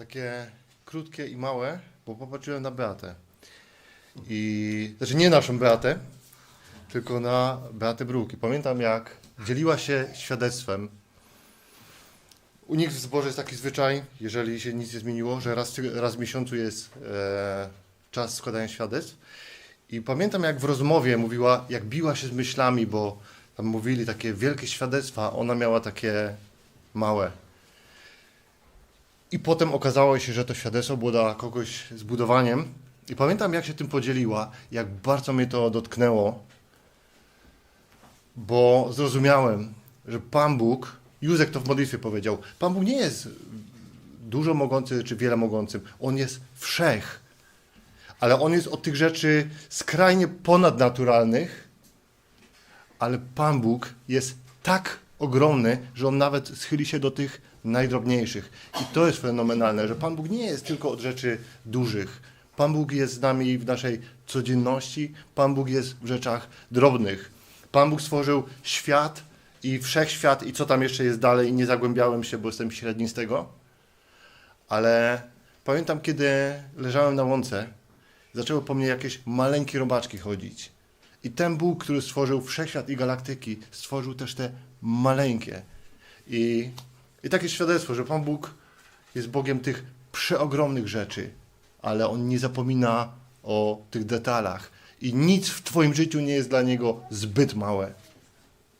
takie krótkie i małe, bo popatrzyłem na Beatę. I, znaczy nie naszą Beatę, tylko na Beatę Bruk. I pamiętam jak dzieliła się świadectwem. U nich w zborze jest taki zwyczaj, jeżeli się nic nie zmieniło, że raz, raz w miesiącu jest e, czas składania świadectw. I pamiętam jak w rozmowie mówiła, jak biła się z myślami, bo tam mówili takie wielkie świadectwa, ona miała takie małe. I potem okazało się, że to świadectwo było dla kogoś z budowaniem. I pamiętam, jak się tym podzieliła, jak bardzo mnie to dotknęło, bo zrozumiałem, że Pan Bóg, Józek to w modlitwie powiedział, Pan Bóg nie jest dużo mogący czy wiele mogącym, On jest wszech. Ale On jest od tych rzeczy skrajnie ponadnaturalnych, ale Pan Bóg jest tak ogromny, że On nawet schyli się do tych najdrobniejszych. I to jest fenomenalne, że Pan Bóg nie jest tylko od rzeczy dużych. Pan Bóg jest z nami w naszej codzienności, Pan Bóg jest w rzeczach drobnych. Pan Bóg stworzył świat i wszechświat i co tam jeszcze jest dalej. Nie zagłębiałem się, bo jestem średni z tego. Ale pamiętam, kiedy leżałem na łące, zaczęły po mnie jakieś maleńkie robaczki chodzić. I ten Bóg, który stworzył wszechświat i galaktyki, stworzył też te maleńkie. I, I takie świadectwo, że Pan Bóg jest Bogiem tych przeogromnych rzeczy, ale On nie zapomina o tych detalach. I nic w Twoim życiu nie jest dla Niego zbyt małe.